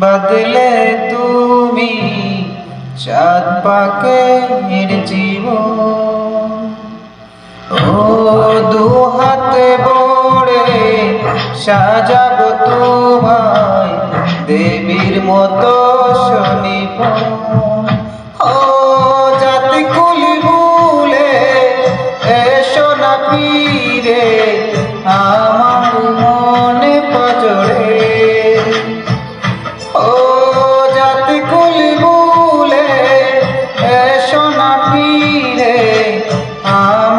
বাদলে তুমি চাঁদ পাকে জীবন। ও দু হাতে বড়ে সাজাব তোমায় দেবীর মতো শনিব ও Ah.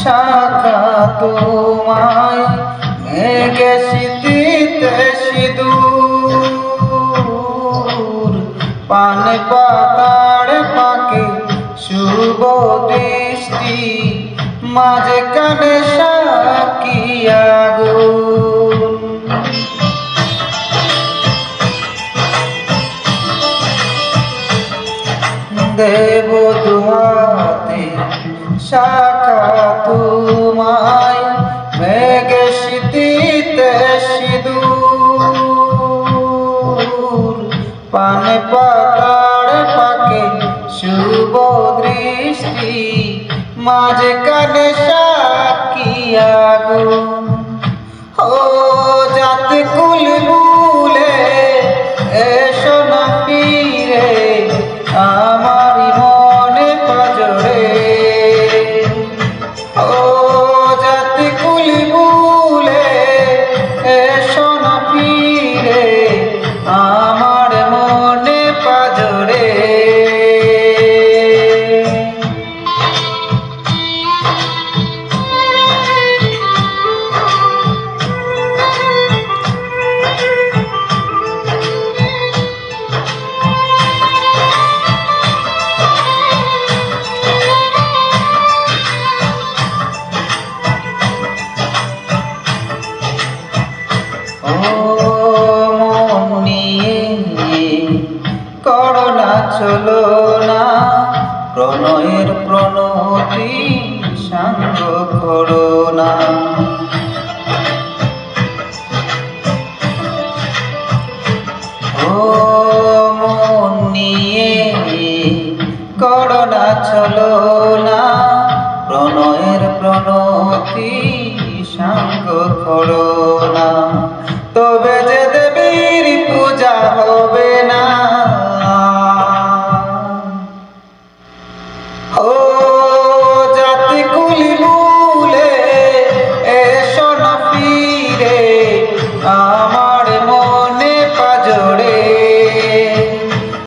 শাখা তোমায় মেঘে শীতিতে সিঁদুর পান পাতার পাকে শুভ দৃষ্টি মাঝে কানে সাকিয়া আগুন শাখা তোমায় মেঘে শীতিতে সিঁদুর। পানে পাতার পাকে শুভ দৃষ্টি, মাঝে কানে সাকি আগুন। ও যাতে কুল É চলো না। প্রণয়ের প্রণতি সাঙ্গ করো না। ও মন নিয়ে করোনা চলো না। প্রণয়ের প্রণতি সাঙ্গ করো না। তবে